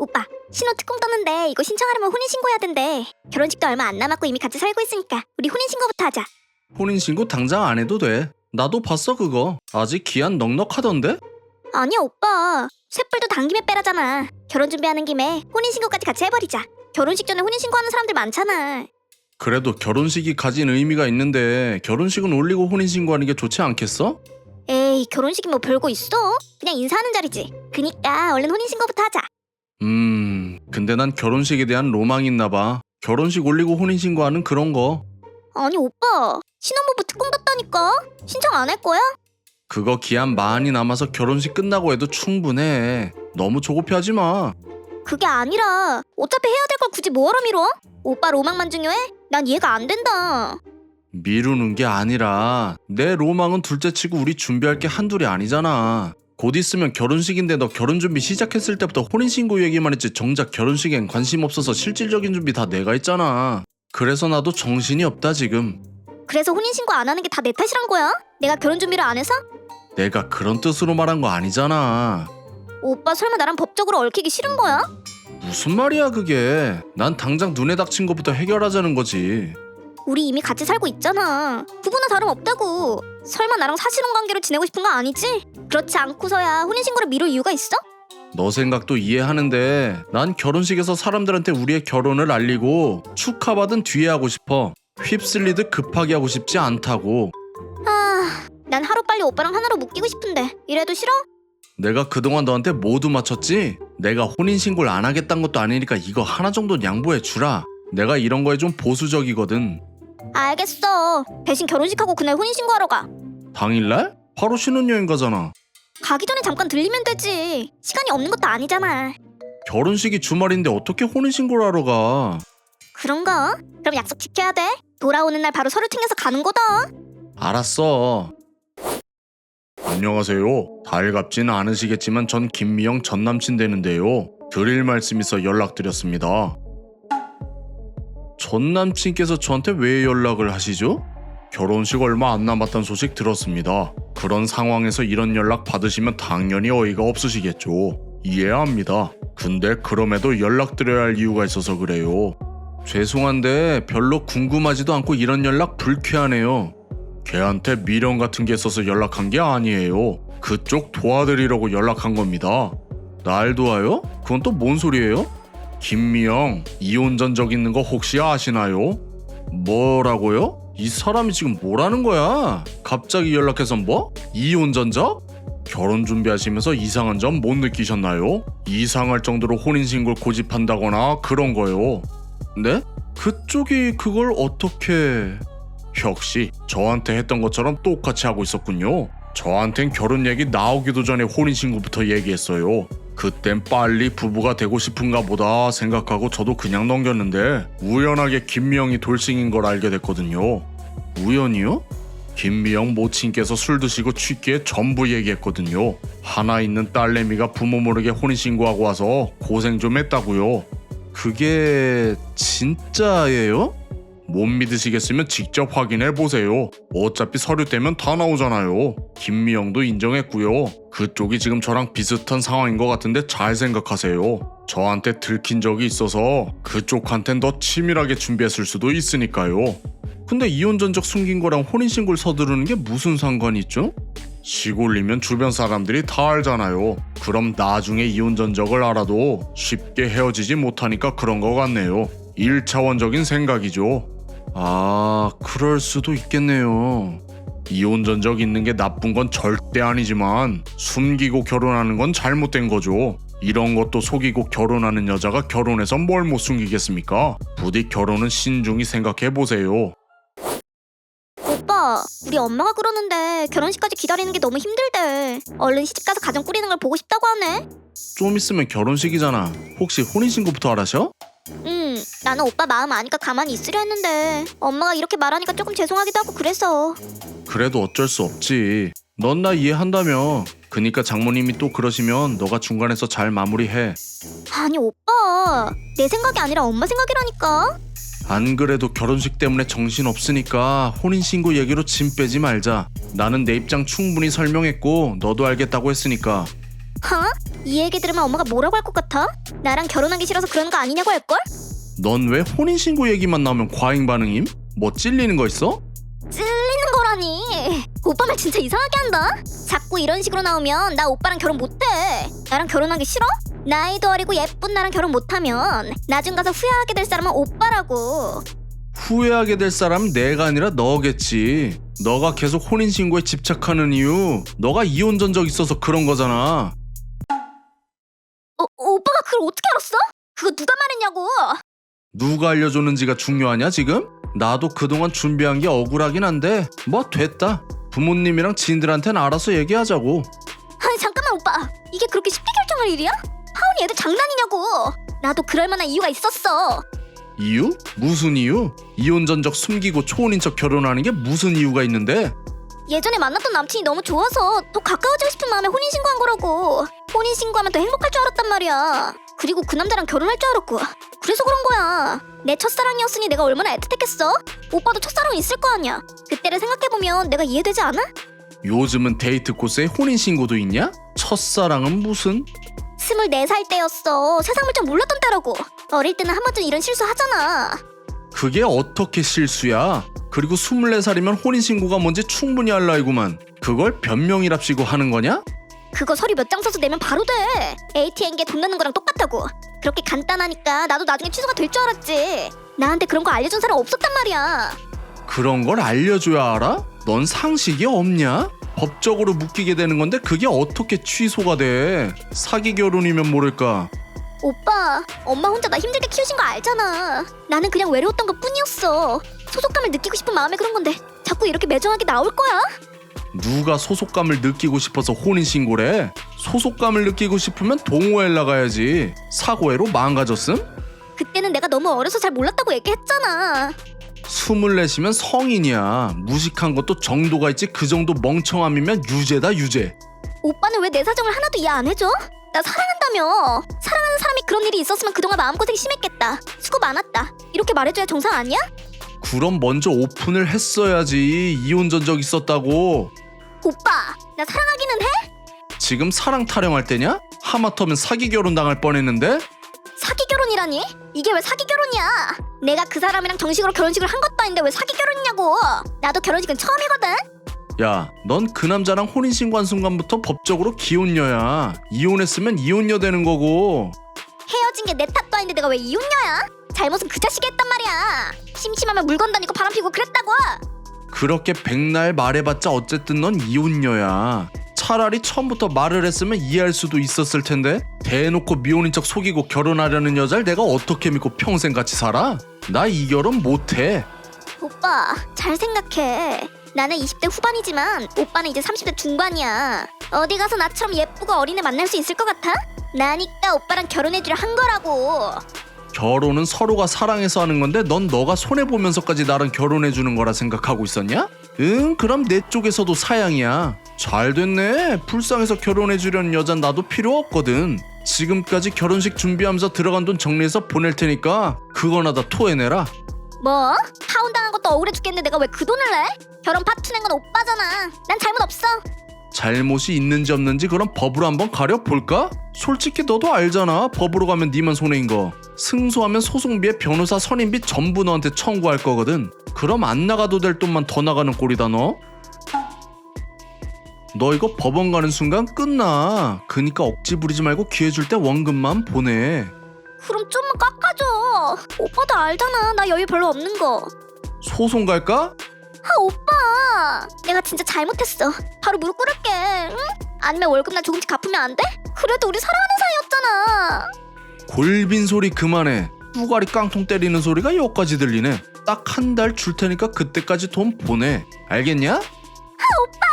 오빠 신혼 특공 떴는데 이거 신청하려면 혼인신고해야 된대. 결혼식도 얼마 안 남았고 이미 같이 살고 있으니까 우리 혼인신고부터 하자. 혼인신고 당장 안 해도 돼. 나도 봤어 그거. 아직 기한 넉넉하던데? 아니야 오빠. 쇳불도 당김에 빼라잖아. 결혼 준비하는 김에 혼인신고까지 같이 해버리자. 결혼식 전에 혼인신고하는 사람들 많잖아. 그래도 결혼식이 가진 의미가 있는데 결혼식은 올리고 혼인신고하는 게 좋지 않겠어? 에이 결혼식이 뭐 별거 있어? 그냥 인사하는 자리지. 그니까 얼른 혼인신고부터 하자 음, 근데 난 결혼식에 대한 로망이 있나 봐. 결혼식 올리고 혼인신고하는 그런 거. 아니 오빠 신혼부부 특공 떴다니까 신청 안 할 거야? 그거 기한 많이 남아서 결혼식 끝나고 해도 충분해. 너무 조급해하지 마. 그게 아니라 어차피 해야 될 걸 굳이 뭐하러 미뤄? 오빠 로망만 중요해? 난 이해가 안 된다 미루는 게 아니라 내 로망은 둘째 치고 우리 준비할 게 한둘이 아니잖아. 곧 있으면 결혼식인데 너 결혼 준비 시작했을 때부터 혼인신고 얘기만 했지 정작 결혼식엔 관심 없어서 실질적인 준비 다 내가 했잖아. 그래서 나도 정신이 없다 지금. 그래서 혼인신고 안 하는 게 다 내 탓이란 거야? 내가 결혼 준비를 안 해서? 내가 그런 뜻으로 말한 거 아니잖아. 오빠 설마 나랑 법적으로 얽히기 싫은 거야? 무슨 말이야 그게. 난 당장 눈에 닥친 것부터 해결하자는 거지. 우리 이미 같이 살고 있잖아 부부나 다름없다고 설마 나랑 사실혼 관계로 지내고 싶은 거 아니지? 그렇지 않고서야 혼인신고를 미룰 이유가 있어? 너 생각도 이해하는데 난 결혼식에서 사람들한테 우리의 결혼을 알리고 축하받은 뒤에 하고 싶어. 휩쓸리듯 급하게 하고 싶지 않다고. 아... 난 하루빨리 오빠랑 하나로 묶이고 싶은데 이래도 싫어? 내가 그동안 너한테 모두 맞췄지? 내가 혼인신고를 안 하겠다는 것도 아니니까 이거 하나 정도는 양보해 주라. 내가 이런 거에 좀 보수적이거든. 알겠어 대신 결혼식하고 그날 혼인신고하러 가 당일날? 바로 신혼여행 가잖아. 가기 전에 잠깐 들리면 되지 시간이 없는 것도 아니잖아 결혼식이 주말인데 어떻게 혼인신고를 하러 가? 그런가? 그럼 약속 지켜야 돼 돌아오는 날 바로 서류 챙겨서 가는 거다 알았어. 안녕하세요. 달갑진 않으시겠지만 전 김미영 전 남친 되는데요. 드릴 말씀 있어 연락드렸습니다. 전 남친께서 저한테 왜 연락을 하시죠? 결혼식 얼마 안 남았다는 소식 들었습니다. 그런 상황에서 이런 연락 받으시면 당연히 어이가 없으시겠죠. 이해합니다. 근데 그럼에도 연락드려야 할 이유가 있어서 그래요. 죄송한데 별로 궁금하지도 않고 이런 연락 불쾌하네요. 걔한테 미련 같은 게 있어서 연락한 게 아니에요. 그쪽 도와드리려고 연락한 겁니다. 날 도와요? 그건 또 뭔 소리예요? 김미영, 이혼 전 적 있는 거 혹시 아시나요? 뭐라고요? 이 사람이 지금 뭐라는 거야? 갑자기 연락해서 뭐? 이혼 전 적? 결혼 준비하시면서 이상한 점 못 느끼셨나요? 이상할 정도로 혼인신고를 고집한다거나 그런 거요. 네? 그쪽이 그걸 어떻게... 역시 저한테 했던 것처럼 똑같이 하고 있었군요. 저한텐 결혼 얘기 나오기도 전에 혼인신고부터 얘기했어요. 그땐 빨리 부부가 되고 싶은가 보다 생각하고 저도 그냥 넘겼는데 우연하게 김미영이 돌싱인 걸 알게 됐거든요. 우연이요? 김미영 모친께서 술 드시고 취기에 전부 얘기했거든요. 하나 있는 딸내미가 부모 모르게 혼인신고하고 와서 고생 좀 했다고요. 그게 진짜예요? 못 믿으시겠으면 직접 확인해 보세요. 어차피 서류 떼면 다 나오잖아요. 김미영도 인정했고요. 그쪽이 지금 저랑 비슷한 상황인 것 같은데 잘 생각하세요. 저한테 들킨 적이 있어서 그쪽한텐 더 치밀하게 준비했을 수도 있으니까요. 근데 이혼 전적 숨긴 거랑 혼인신고를 서두르는 게 무슨 상관이 있죠? 시골이면 주변 사람들이 다 알잖아요. 그럼 나중에 이혼 전적을 알아도 쉽게 헤어지지 못하니까 그런 것 같네요. 1차원적인 생각이죠. 아, 그럴 수도 있겠네요. 이혼 전적 있는 게 나쁜 건 절대 아니지만 숨기고 결혼하는 건 잘못된 거죠. 이런 것도 속이고 결혼하는 여자가 결혼해서 뭘 못 숨기겠습니까? 부디 결혼은 신중히 생각해 보세요. 오빠 우리 엄마가 그러는데 결혼식까지 기다리는 게 너무 힘들대 얼른 시집 가서 가정 꾸리는 걸 보고 싶다고 하네 좀 있으면 결혼식이잖아. 혹시 혼인신고부터 하라셔? 응 나는 오빠 마음 아니까 가만히 있으려 했는데 엄마가 이렇게 말하니까 조금 죄송하기도 하고 그래서 그래도 어쩔 수 없지. 넌 나 이해한다며. 그니까 장모님이 또 그러시면 너가 중간에서 잘 마무리해. 아니 오빠 내 생각이 아니라 엄마 생각이라니까 안 그래도 결혼식 때문에 정신 없으니까 혼인신고 얘기로 짐 빼지 말자. 나는 내 입장 충분히 설명했고 너도 알겠다고 했으니까. 하? 이 얘기 들으면 엄마가 뭐라고 할 것 같아? 나랑 결혼하기 싫어서 그러는 거 아니냐고 할걸? 넌 왜 혼인신고 얘기만 나오면 과잉 반응임? 뭐 찔리는 거 있어? 찔리는 거라니 오빠 말 진짜 이상하게 한다 자꾸 이런 식으로 나오면 나 오빠랑 결혼 못해 나랑 결혼하기 싫어? 나이도 어리고 예쁜 나랑 결혼 못하면 나중 가서 후회하게 될 사람은 오빠라고 후회하게 될 사람은 내가 아니라 너겠지. 너가 계속 혼인신고에 집착하는 이유, 너가 이혼 전적 있어서 그런 거잖아. 어, 오빠가 그걸 어떻게 알았어? 그거 누가 말했냐고 누가 알려줬는지가 중요하냐 지금? 나도 그동안 준비한 게 억울하긴 한데 뭐 됐다. 부모님이랑 지인들한텐 알아서 얘기하자고. 아니 잠깐만 오빠 이게 그렇게 쉽게 결정할 일이야? 하온이 애들 장난이냐고 나도 그럴 만한 이유가 있었어 이유? 무슨 이유? 이혼 전적 숨기고 초혼인 척 결혼하는 게 무슨 이유가 있는데? 예전에 만났던 남친이 너무 좋아서 더 가까워지고 싶은 마음에 혼인신고한 거라고 혼인신고하면 더 행복할 줄 알았단 말이야 그리고 그 남자랑 결혼할 줄 알았고 그래서 그런 거야 내 첫사랑이었으니 내가 얼마나 애틋했겠어? 오빠도 첫사랑 있을 거 아니야 그때를 생각해보면 내가 이해되지 않아? 요즘은 데이트 코스에 혼인신고도 있냐? 첫사랑은 무슨? 24살 때였어 세상 물정 몰랐던 때라고 어릴 때는 한 번쯤 이런 실수 하잖아 그게 어떻게 실수야? 그리고 24살이면 혼인신고가 뭔지 충분히 알 나이구만. 그걸 변명이랍시고 하는 거냐? 그거 서류 몇장 써서 내면 바로 돼 ATM기에 돈 넣는 거랑 똑같다고 그렇게 간단하니까 나도 나중에 취소가 될 줄 알았지 나한테 그런 거 알려준 사람 없었단 말이야 그런 걸 알려줘야 알아? 넌 상식이 없냐? 법적으로 묶이게 되는 건데 그게 어떻게 취소가 돼? 사기 결혼이면 모를까. 오빠 엄마 혼자 나 힘들게 키우신 거 알잖아 나는 그냥 외로웠던 것 뿐이었어 소속감을 느끼고 싶은 마음에 그런 건데 자꾸 이렇게 매정하게 나올 거야? 누가 소속감을 느끼고 싶어서 혼인신고래? 소속감을 느끼고 싶으면 동호회 나가야지. 사고회로 망가졌음? 그때는 내가 너무 어려서 잘 몰랐다고 얘기했잖아 스물넷이면 성인이야. 무식한 것도 정도가 있지 그 정도 멍청함이면 유죄다 유죄. 오빠는 왜 내 사정을 하나도 이해 안 해줘? 나 사랑한다며 사랑하는 사람이 그런 일이 있었으면 그동안 마음고생 심했겠다 수고 많았다 이렇게 말해줘야 정상 아니야? 그럼 먼저 오픈을 했어야지. 이혼 전적 있었다고. 오빠 나 사랑하기는 해? 지금 사랑 타령할 때냐? 하마터면 사기 결혼 당할 뻔했는데? 사기 결혼이라니? 이게 왜 사기 결혼이야? 내가 그 사람이랑 정식으로 결혼식을 한 것도 아닌데 왜 사기 결혼이냐고 나도 결혼식은 처음이거든 야, 넌 그 남자랑 혼인신고한 순간부터 법적으로 기혼녀야. 이혼했으면 이혼녀 되는 거고. 헤어진 게 내 탓도 아닌데 내가 왜 이혼녀야? 잘못은 그 자식이 말이야 심심하면 물건 다니고 바람 피고 그랬다고 그렇게 백날 말해봤자 어쨌든 넌 이혼녀야. 차라리 처음부터 말을 했으면 이해할 수도 있었을 텐데 대놓고 미혼인 척 속이고 결혼하려는 여자를 내가 어떻게 믿고 평생 같이 살아? 나 이 결혼 못해. 오빠 잘 생각해 나는 20대 후반이지만 오빠는 이제 30대 중반이야 어디 가서 나처럼 예쁘고 어린애 만날 수 있을 것 같아? 나니까 오빠랑 결혼해주려 한 거라고 결혼은 서로가 사랑해서 하는 건데 넌 너가 손해 보면서까지 나랑 결혼해 주는 거라 생각하고 있었냐? 응, 그럼 내 쪽에서도 사양이야. 잘 됐네. 불쌍해서 결혼해 주려는 여잔 나도 필요 없거든. 지금까지 결혼식 준비하면서 들어간 돈 정리해서 보낼 테니까 그거나 다 토해내라. 뭐? 파혼 당한 것도 억울해 죽겠는데 내가 왜 그 돈을 내? 결혼 파투 낸건 오빠잖아 난 잘못 없어 잘못이 있는지 없는지 그럼 법으로 한번 가려 볼까? 솔직히 너도 알잖아. 법으로 가면 니만 손해인 거. 승소하면 소송비에 변호사 선임비 전부 너한테 청구할 거거든. 그럼 안 나가도 될 돈만 더 나가는 꼴이다 너. 너 이거 법원 가는 순간 끝나. 그니까 억지 부리지 말고 기회 줄 때 원금만 보내. 그럼 좀만 깎아줘 오빠도 알잖아 나 여유 별로 없는 거 소송 갈까? 아 오빠 내가 진짜 잘못했어 바로 무릎 꿇을게 응? 아니면 월급날 조금씩 갚으면 안 돼? 그래도 우리 사랑하는 사이였잖아 골빈 소리 그만해. 뚜가리 깡통 때리는 소리가 여기까지 들리네. 딱 한 달 줄 테니까 그때까지 돈 보내. 알겠냐? 오빠